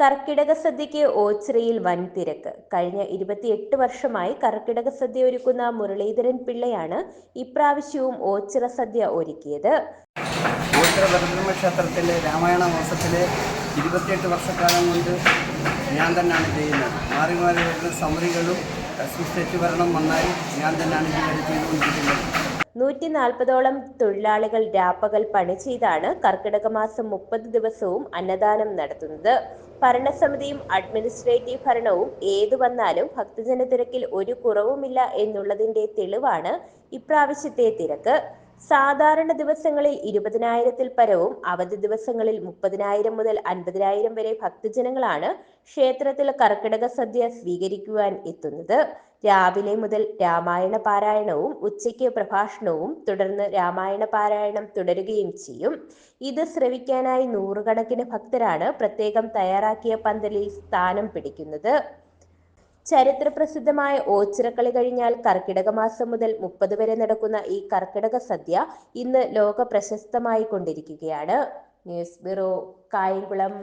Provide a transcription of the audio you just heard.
കർക്കിടക സദ്യയ്ക്ക് ഓച്ചിറയിൽ വൻ തിരക്ക് കഴിഞ്ഞ ഇരുപത്തിയെട്ട് വർഷമായി കർക്കിടക സദ്യ ഒരുക്കുന്ന മുരളീധരൻ പിള്ളയാണ് ഇപ്രാവശ്യവും ഓച്ചിറ സദ്യ ഒരുക്കിയത്. ഓച്ചിറ ക്ഷേത്രത്തിലെ രാമായണ മാസത്തിലെ ഇരുപത്തിയെട്ട് വർഷക്കാലം കൊണ്ട് ഞാൻ തന്നെയാണ് ചെയ്യുന്നത്. മാറി മാറി വരുന്ന സമരികളും സൃഷ്ടിച്ചു വരണം വന്നാൽ ഞാൻ തന്നെയാണ് ഇതുവരെ ചെയ്തുകൊണ്ടിരിക്കുന്നത്. നൂറ്റി നാൽപ്പതോളം തൊഴിലാളികൾ രാപ്പകൽ പണി ചെയ്താണ് കർക്കിടക മാസം മുപ്പത് ദിവസവും അന്നദാനം നടത്തുന്നത്. ഭരണസമിതിയും അഡ്മിനിസ്ട്രേറ്റീവ് ഭരണവും ഏതു വന്നാലും ഭക്തജന തിരക്കിൽ ഒരു കുറവുമില്ല എന്നുള്ളതിന്റെ തെളിവാണ് ഇപ്രാവശ്യത്തെ തിരക്ക്. സാധാരണ ദിവസങ്ങളിൽ ഇരുപതിനായിരത്തിൽ പരവും അവധി ദിവസങ്ങളിൽ മുപ്പതിനായിരം മുതൽ അൻപതിനായിരം വരെ ഭക്തജനങ്ങളാണ് ക്ഷേത്രത്തിൽ കർക്കിടക സദ്യ സ്വീകരിക്കുവാൻ എത്തുന്നത്. രാവിലെ മുതൽ രാമായണ പാരായണവും ഉച്ചയ്ക്ക് പ്രഭാഷണവും തുടർന്ന് രാമായണ പാരായണം തുടരുകയും ചെയ്യും. ഇത് ശ്രവിക്കാനായി നൂറുകണക്കിന് ഭക്തരാണ് പ്രത്യേകം തയ്യാറാക്കിയ പന്തലിൽ സ്ഥാനം പിടിക്കുന്നത്. ചരിത്രപ്രസിദ്ധമായ ഓച്ചിറക്കളി കഴിഞ്ഞാൽ കർക്കിടക മാസം മുതൽ മുപ്പത് വരെ നടക്കുന്ന ഈ കർക്കിടക സദ്യ ഇന്ന് ലോക പ്രശസ്തമായി കൊണ്ടിരിക്കുകയാണ്. News bureau Kayamkulam.